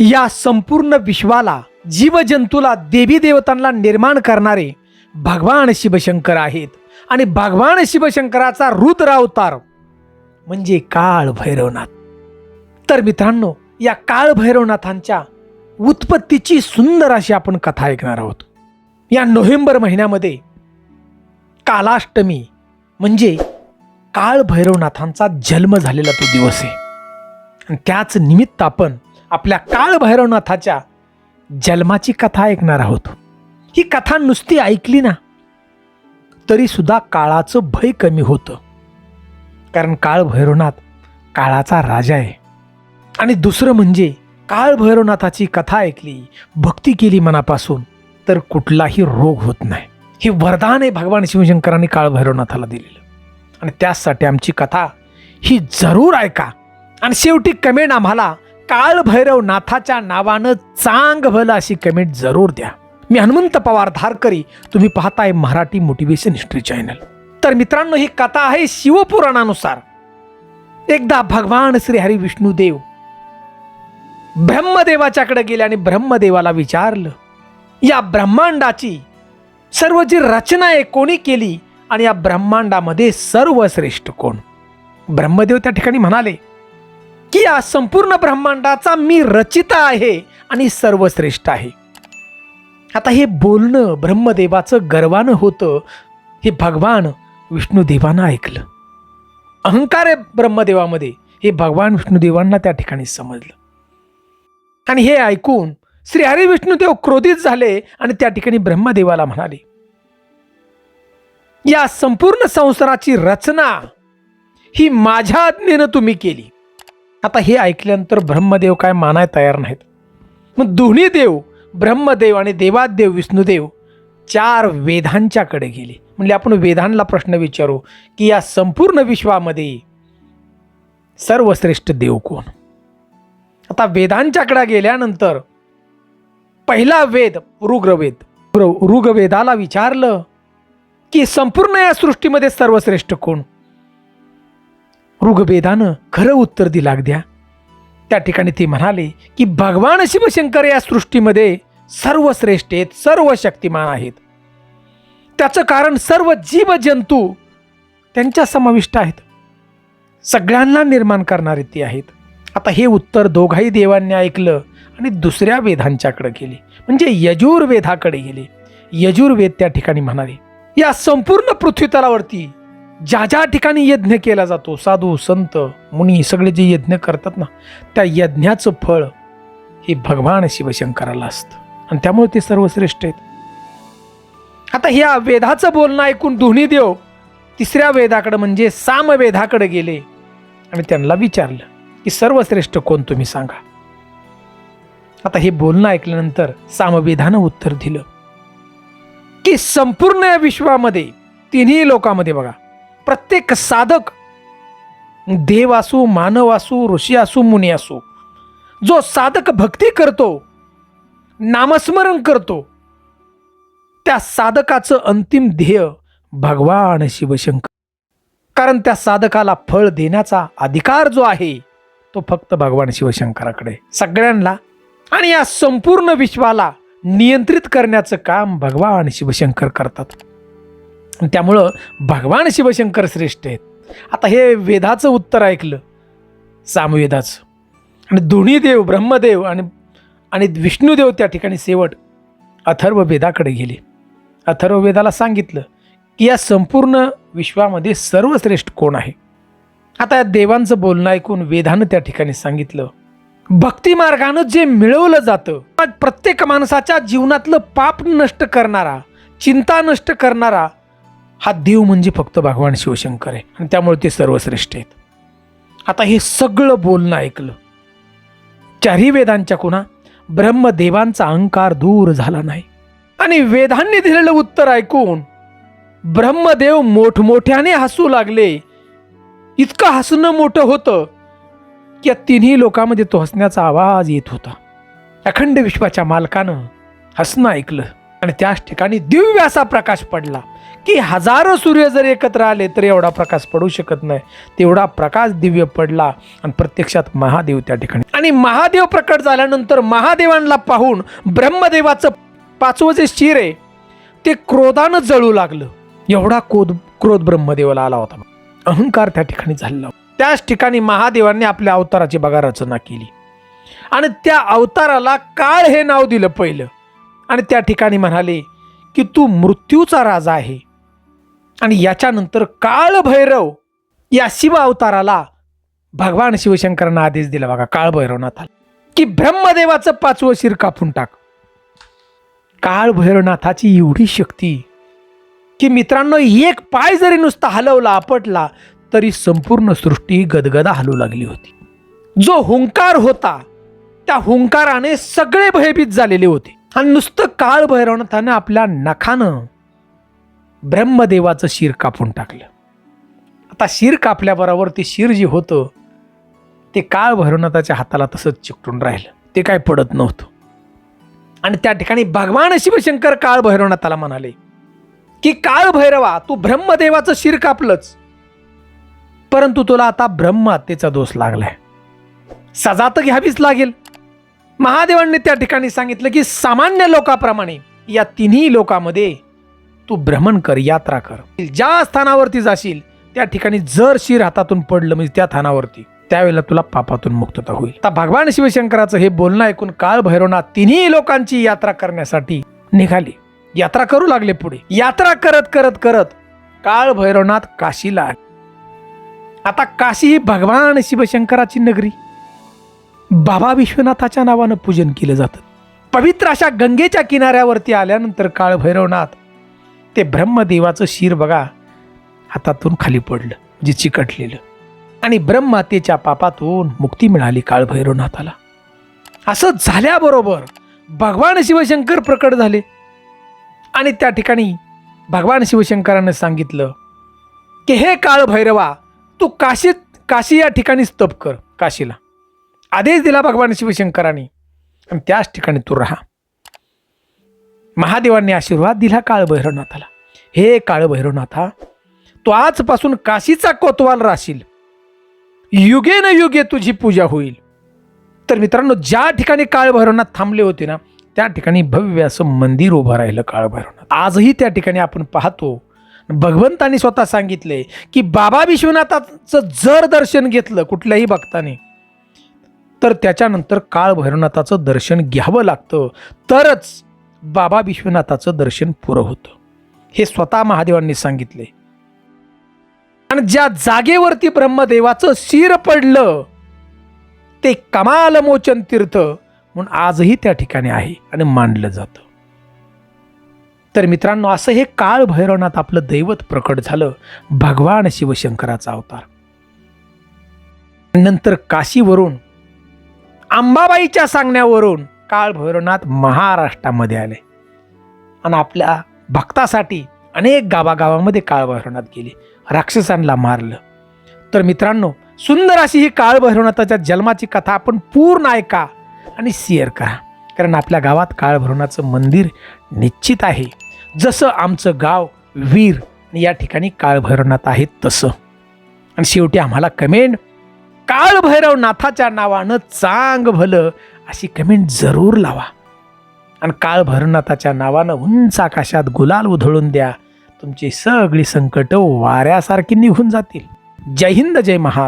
या संपूर्ण विश्वाला जीवजंतूला देवी देवतांना निर्माण करणारे भगवान शिवशंकर आहेत. आणि भगवान शिवशंकराचा रुद्र अवतार म्हणजे काळ भैरवनाथ. तर मित्रांनो या काळ भैरवनाथांच्या उत्पत्तीची सुंदर अशी आपण कथा ऐकणार आहोत. या नोव्हेंबर महिन्यामध्ये कालाष्टमी म्हणजे काळ भैरवनाथांचा जन्म झालेला तो दिवस आहे. आणि त्याच निमित्त आपण आपल्या काळभैरवनाथाच्या जन्माची कथा ऐकणार आहोत. ही कथा नुसती ऐकली ना तरी सुद्धा काळाचं भय कमी होतं. कारण काळभैरवनाथ काळाचा राजा आहे. आणि दुसरं म्हणजे काळभैरवनाथाची कथा ऐकली भक्ती केली मनापासून तर कुठलाही रोग होत नाही. हे वरदान आहे भगवान शिवशंकरांनी काळभैरवनाथाला दिलेलं. आणि त्यासाठी आमची कथा ही जरूर ऐका. आणि शेवटी कमेंट आम्हाला काळभैरव नाथाच्या नावानं चांग भलं अशी कमेंट जरूर द्या. मी हनुमंत पवार धारकरी तुम्ही पाहताय मराठी मोटिवेशन हिस्ट्री चॅनल तर मित्रांनो ही कथा आहे शिवपुराणानुसार. एकदा भगवान श्री हरी विष्णुदेव ब्रह्मदेवाच्याकडे गेले आणि ब्रह्मदेवाला विचारलं या ब्रह्मांडाची सर्व जी रचना आहे कोणी केली? आणि या ब्रह्मांडामध्ये सर्वश्रेष्ठ कोण? ब्रह्मदेव त्या ठिकाणी म्हणाले की या संपूर्ण ब्रह्मांडाचा मी रचिता आहे आणि सर्वश्रेष्ठ आहे. आता हे बोलणं ब्रह्मदेवाचं गर्वानं होतं हे भगवान विष्णुदेवानं ऐकलं. अहंकार आहे ब्रह्मदेवामध्ये हे भगवान विष्णुदेवांना त्या ठिकाणी समजलं. आणि हे ऐकून श्री हरी विष्णुदेव क्रोधित झाले आणि त्या ठिकाणी ब्रह्मदेवाला म्हणाले या संपूर्ण संसाराची रचना ही माझ्या आज्ञेनं तुम्ही केली. आता हे ऐकल्यानंतर ब्रह्मदेव काय मानाय तयार नाहीत. मग दोन्ही देव ब्रह्मदेव आणि देवादेव विष्णुदेव चार वेदांच्याकडे गेले. म्हणजे आपण वेदांना प्रश्न विचारू की या संपूर्ण विश्वामध्ये सर्वश्रेष्ठ देव कोण? आता वेदांच्याकडे गेल्यानंतर पहिला वेद ऋग्रवेद ऋ- ऋग्वेदाला विचारलं की संपूर्ण या सृष्टीमध्ये सर्वश्रेष्ठ कोण? ऋग्वेदानं खरं उत्तर दिला अगद्या. त्या ठिकाणी ते म्हणाले की भगवान शिवशंकर या सृष्टीमध्ये सर्वश्रेष्ठ आहेत सर्व शक्तिमान आहेत. त्याचं कारण सर्व जीव जंतू त्यांच्या समाविष्ट आहेत. सगळ्यांना निर्माण करणारे ते आहेत. आता हे उत्तर दोघाही देवांनी ऐकलं आणि दुसऱ्या वेधांच्याकडे गेले. म्हणजे यजुर्वेधाकडे गेले. यजुर्वेद त्या ठिकाणी म्हणाले या संपूर्ण पृथ्वीतलावरती ज्या ज्या ठिकाणी यज्ञ केला जातो साधू संत मुनी सगळे जे यज्ञ करतात ना त्या यज्ञाचं फळ हे भगवान शिवशंकराला असतं. आणि त्यामुळे ते सर्वश्रेष्ठ आहेत. आता ह्या वेदाचं बोलणं ऐकून दोन्ही देव तिसऱ्या वेदाकडे म्हणजे सामवेदाकडे गेले. आणि त्यांना विचारलं की सर्वश्रेष्ठ कोण तुम्ही सांगा? आता हे बोलणं ऐकल्यानंतर सामवेदानं उत्तर दिलं की संपूर्ण या विश्वामध्ये तिन्ही लोकांमध्ये बघा प्रत्येक साधक देव असू मानव असू ऋषी असू मुनी असू जो साधक भक्ती करतो नामस्मरण करतो त्या साधकाचं अंतिम ध्येय भगवान शिवशंकर. कारण त्या साधकाला फळ देण्याचा अधिकार जो आहे तो फक्त भगवान शिवशंकराकडे सगळ्यांना आणि या संपूर्ण विश्वाला नियंत्रित करण्याचं काम भगवान शिवशंकर करतात. त्यामुळं भगवान शिवशंकर श्रेष्ठ आहेत. आता हे वेदाचं उत्तर ऐकलं सामवेदाचं. आणि दोन्ही देव ब्रह्मदेव आणि आणि विष्णुदेव त्या ठिकाणी शेवट अथर्व वेदाकडे गेले. अथर्व वेदाला सांगितलं की या संपूर्ण विश्वामध्ये सर्वश्रेष्ठ कोण आहे? आता या देवांचं बोलणं ऐकून वेदानं त्या ठिकाणी सांगितलं भक्ती मार्गानं जे मिळवलं जातं प्रत्येक माणसाच्या जीवनातलं पाप नष्ट करणारा चिंता नष्ट करणारा हा देव म्हणजे फक्त भगवान शिवशंकर आहे. आणि त्यामुळे ते सर्वश्रेष्ठ आहेत. आता हे सगळं बोलणं ऐकलं. चारही वेदांच्या कुणा ब्रह्मदेवांचा अहंकार दूर झाला नाही. आणि वेदांनी दिलेलं उत्तर ऐकून ब्रह्मदेव मोठमोठ्याने हसू लागले. इतकं हसणं मोठं होतं की या तिन्ही लोकांमध्ये तो हसण्याचा आवाज येत होता. अखंड विश्वाच्या मालकानं हसणं ऐकलं. आणि त्याच ठिकाणी दिव्य असा प्रकाश पडला. की हजारो सूर्य जर एकत्र आले तर एवढा प्रकाश पडू शकत नाही. तेवढा प्रकाश दिव्य पडला आणि प्रत्यक्षात महादेव त्या ठिकाणी. आणि महादेव प्रकट झाल्यानंतर महादेवांना पाहून ब्रह्मदेवाचं पाचवं जे शिर आहे ते क्रोधानं जळू लागलं. एवढा क्रोध क्रोध ब्रह्मदेवाला आला होता. अहंकार त्या ठिकाणी झालेला त्याच ठिकाणी महादेवांनी आपल्या अवताराची बघा रचना केली. आणि त्या अवताराला काळ हे नाव दिलं पहिलं. आणि त्या ठिकाणी म्हणाले की तू मृत्यूचा राजा आहे. आणि याच्यानंतर काळभैरव या शिव अवताराला भगवान शिवशंकरांना आदेश दिला. बघा काळभैरवनाथाला की ब्रह्मदेवाचं पाचवं शिर कापून टाक. काळभैरवनाथाची एवढी शक्ती की मित्रांनो एक पाय जरी नुसता हलवला आपटला तरी संपूर्ण सृष्टी गदगदा हलू लागली होती. जो हुंकार होता त्या हुंकाराने सगळे भयभीत झालेले होते. आणि नुसतं काळभैरवनाथानं आपल्या नखानं ब्रह्मदेवाचं शिर कापून टाकलं. आता शिर कापल्याबरोबर ते शिर जे होतं ते काळ भैरवनाथाच्या हाताला तसंच चिकटून राहिलं. ते काय पडत नव्हतं. आणि त्या ठिकाणी भगवान शिवशंकर काळ भैरवनाथाला म्हणाले की काळ भैरवा तू ब्रह्मदेवाचं शिर कापलंच. परंतु तुला आता ब्रह्महत्येचा दोष लागलाय. सजा तर घ्यावीच लागेल. महादेवांनी त्या ठिकाणी सांगितलं की सामान्य लोकाप्रमाणे या तिन्ही लोकामध्ये तू भ्रमण कर यात्रा कर. ज्या स्थानावरती जाशील त्या ठिकाणी जर शिर हातातून पडलं म्हणजे त्या स्थानावरती त्यावेळेला तुला पापातून मुक्तता होईल. आता भगवान शिवशंकराचं हे बोलणं ऐकून काळ भैरवनाथ तिन्ही लोकांची यात्रा करण्यासाठी निघाली. यात्रा करू लागले पुढे. यात्रा करत करत करत काळ भैरवनाथ काशीला आले. आता काशी ही भगवान शिवशंकराची नगरी. बाबा विश्वनाथाच्या नावानं पूजन केलं जातं. पवित्र अशा गंगेच्या किनाऱ्यावरती आल्यानंतर काळ भैरवनाथ ते ब्रह्मदेवाचं शिर बघा हातातून खाली पडलं जे चिकटलेलं. आणि ब्रह्मतेच्या पापातून मुक्ती मिळाली काळभैरवनाथाला असं झाल्याबरोबर भगवान शिवशंकर प्रकट झाले. आणि त्या ठिकाणी भगवान शिवशंकरानं सांगितलं की हे काळभैरवा तू काशीत काशी या ठिकाणी स्तप कर काशीला. आदेश दिला भगवान शिवशंकरांनी. आणि त्याच ठिकाणी तू राहा. महादेवांनी आशीर्वाद दिला काळभैरवनाथाला. हे काळभैरवनाथा तो आजपासून काशीचा कोतवाल राहशील युगे न युगे तुझी पूजा होईल. तर मित्रांनो ज्या ठिकाणी काळभैरवनाथ थांबले होते ना त्या ठिकाणी भव्य असं मंदिर उभं राहिलं काळभैरवनाथ. आजही त्या ठिकाणी आपण पाहतो. भगवंतांनी स्वतः सांगितले की बाबा विश्वनाथाचं जर दर्शन घेतलं कुठल्याही भक्ताने तर त्याच्यानंतर काळभैरवनाथाचं दर्शन घ्यावं लागतं. तरच बाबा विश्वनाथाचं दर्शन पुरं होतं. हे स्वतः महादेवांनी सांगितले. आणि ज्या जागेवरती ब्रह्मदेवाचं शिर पडलं ते कमालमोचन तीर्थ म्हणून आजही त्या ठिकाणी आहे आणि मानलं जातं. तर मित्रांनो असं हे काळ भैरवनाथ आपलं दैवत प्रकट झालं भगवान शिवशंकराचा अवतार. नंतर काशीवरून अंबाबाईच्या सांगण्यावरून काळ भैरवनाथ महाराष्ट्रामध्ये आले. आणि आपल्या भक्तासाठी अनेक गावागावामध्ये काळभैरवनाथ गेले. राक्षसांना मारलं. तर मित्रांनो सुंदर अशी ही काळभैरवनाथाच्या जन्माची कथा आपण पूर्ण ऐका आणि शेअर करा. कारण आपल्या गावात काळभैरवनाथचं मंदिर निश्चित आहे. जसं आमचं गाव वीर या ठिकाणी काळभैरवनाथ आहे तसं. आणि शेवटी आम्हाला कमेंट काळभैरवनाथाच्या नावानं चांग भलं अशी कमेंट जरूर लावा. आणि काळ भरनाथाच्या नावानं उंच आकाशात गुलाल उधळून द्या. तुमची सगळी संकट वाऱ्यासारखी निघून जातील. जय हिंद जय महाराज.